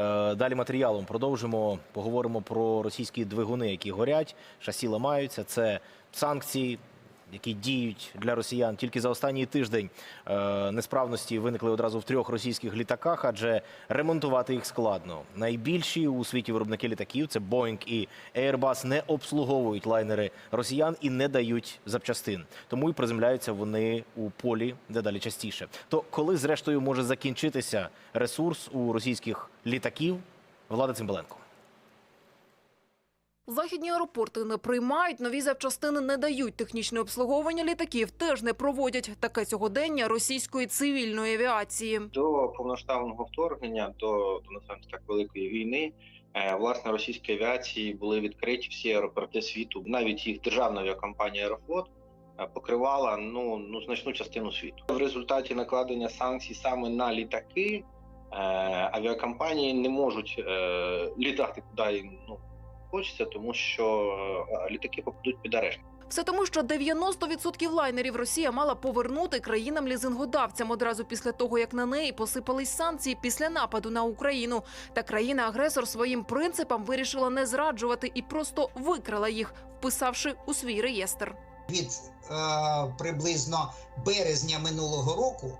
Е, Далі матеріалом продовжимо. Поговоримо про російські двигуни, які горять, шасі ламаються. Це санкції, які діють для росіян. Тільки за останній тиждень е, несправності виникли одразу в трьох російських літаках, адже ремонтувати їх складно. Найбільші у світі виробники літаків це Boeing і Airbus не обслуговують лайнери росіян і не дають запчастин. Тому і приземляються вони у полі дедалі частіше. То коли зрештою може закінчитися ресурс у російських літаків? Влада Цимбаленко. Західні аеропорти не приймають, нові запчастини не дають. Технічне обслуговування літаків теж не проводять. Таке сьогодення російської цивільної авіації. до повноштабного вторгнення до, до насамперед так великої війни. е, Власне, російській авіації були відкриті всі аеропорти світу. Навіть їх державна авіакомпанія Аерофлот е, покривала ну ну значну частину світу. В результаті накладення санкцій саме на літаки е, авіакомпанії не можуть літати куди ну хочеться, тому що е, літаки попадуть під арешт. Все тому, що 90% лайнерів Росія мала повернути країнам-лізингодавцям одразу після того, як на неї посипались санкції після нападу на Україну. Та країна-агресор своїм принципам вирішила не зраджувати і просто викрала їх, вписавши у свій реєстр. від е, приблизно березня минулого року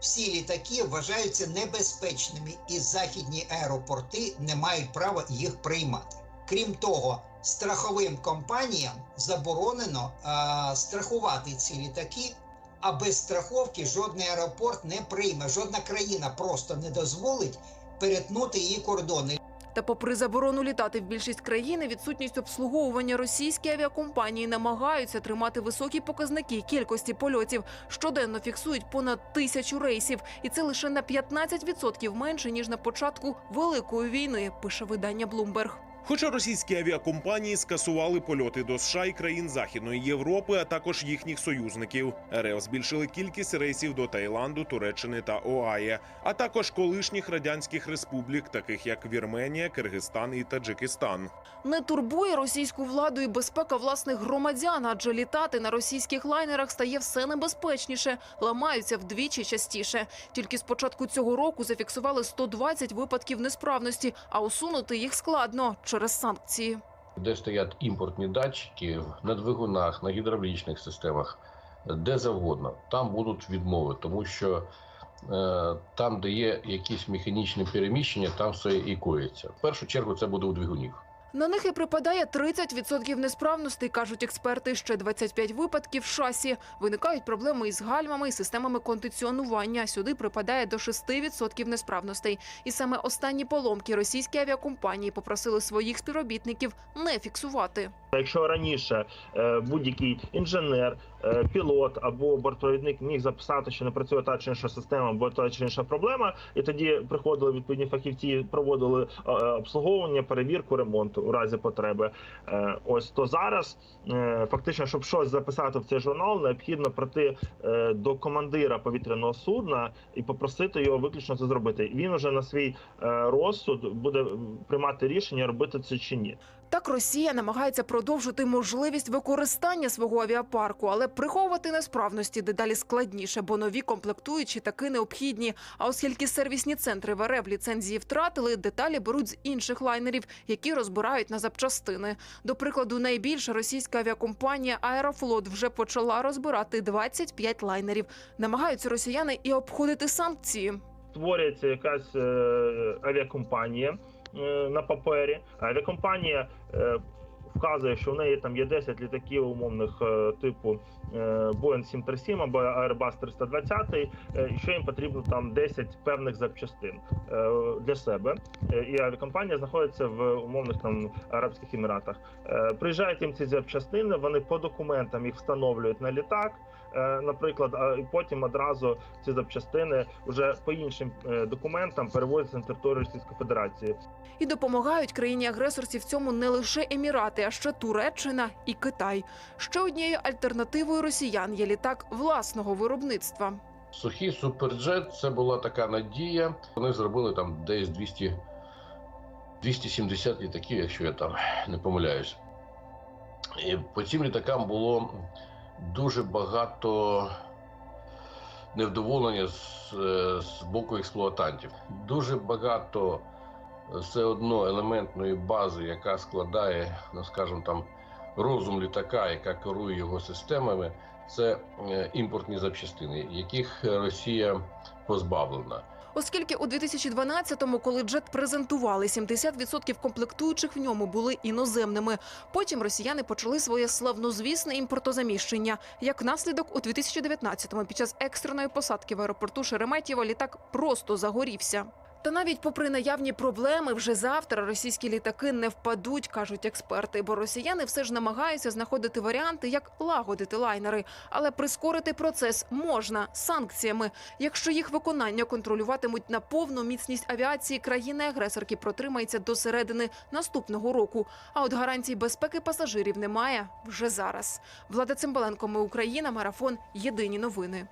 всі літаки вважаються небезпечними, і західні аеропорти не мають права їх приймати. Крім того, страховим компаніям заборонено е, страхувати ці літаки. А без страховки жодний аеропорт не прийме, жодна країна просто не дозволить перетнути її кордони. Та попри заборону літати в більшість країн і відсутність обслуговування російські авіакомпанії намагаються тримати високі показники кількості польотів. Щоденно фіксують понад тисячу рейсів, і це лише на 15% менше ніж на початку великої війни. Пише видання Bloomberg. Хоча російські авіакомпанії скасували польоти до США і країн Західної Європи, а також їхніх союзників, РФ збільшили кількість рейсів до Таїланду, Туреччини та ОАЄ, а також колишніх радянських республік, таких як Вірменія, Киргизстан і Таджикистан. Не турбує російську владу і безпека власних громадян, адже літати на російських лайнерах стає все небезпечніше, ламаються вдвічі частіше. Тільки з початку цього року зафіксували 120 випадків несправності, а усунути їх складно через санкції. де стоять імпортні датчики на двигунах, на гідравлічних системах, де завгодно. Там будуть відмови, тому що е, там, де є якісь механічні переміщення, там все і коїться. В першу чергу це буде у двигунів. На них і припадає 30% несправностей, кажуть експерти. Ще 25 випадків шасі. Виникають проблеми із гальмами і системами кондиціонування. Сюди припадає до 6% несправностей. І саме останні поломки російські авіакомпанії попросили своїх співробітників не фіксувати. Якщо раніше е, будь-який інженер, е, пілот або бортпровідник міг записати, що не працює та чи інша система, або та чи інша проблема, і тоді приходили відповідні фахівці, проводили е, обслуговування, перевірку, ремонт у разі потреби. Е, Ось то зараз е, фактично, щоб щось записати в цей журнал, необхідно прийти е, до командира повітряного судна і попросити його виключно це зробити. Він уже на свій розсуд буде приймати рішення, робити це чи ні. Так Росія намагається продовжити можливість використання свого авіапарку, але приховувати несправності дедалі складніше, бо нові комплектуючі таки необхідні. А оскільки сервісні центри в РФ ліцензії втратили, деталі беруть з інших лайнерів, які розбирають на запчастини. До прикладу, найбільша російська авіакомпанія Аерофлот вже почала розбирати 25 лайнерів. Намагаються росіяни і обходити санкції. створюється якась е, авіакомпанія е, на папері. Авіакомпанія е, вказує, що в неї там є 10 літаків умовних е, типу е, Boeing 737 або Airbus 320, е, і що їм потрібно там 10 певних запчастин для себе. І авіакомпанія знаходиться в умовних там Арабських Еміратах. Приїжджають їм ці запчастини, вони по документам їх встановлюють на літак. Е, Наприклад, а потім одразу ці запчастини вже по іншим е, документам перевозяться на територію Російської Федерації. І допомагають країні-агресорці в цьому не лише Емірати, а ще Туреччина і Китай. Ще однією альтернативою росіян є літак власного виробництва. Сухий суперджет це була така надія. Вони зробили там десь 200, 270 літаків, якщо я там не помиляюсь. І по цим літакам було дуже багато невдоволення з, е, з боку експлуатантів. Дуже багато все одно елементної бази, яка складає, ну скажімо там, розум літака, яка керує його системами, це е, імпортні запчастини, яких Росія позбавлена. Оскільки у 2012-му, коли джет презентували, 70% комплектуючих в ньому були іноземними. Потім росіяни почали своє славнозвісне імпортозаміщення. Як наслідок, у 2019-му під час екстреної посадки в аеропорту Шереметєво літак просто загорівся. Та навіть попри наявні проблеми, вже завтра російські літаки не впадуть, кажуть експерти, бо росіяни все ж намагаються знаходити варіанти, як лагодити лайнери. Але прискорити процес можна санкціями. Якщо їх виконання контролюватимуть на повну міцність авіації країни-агресорки протримається до середини наступного року. А от гарантій безпеки пасажирів немає вже зараз. Влада Цимбаленко, ми Україна, марафон. Єдині новини.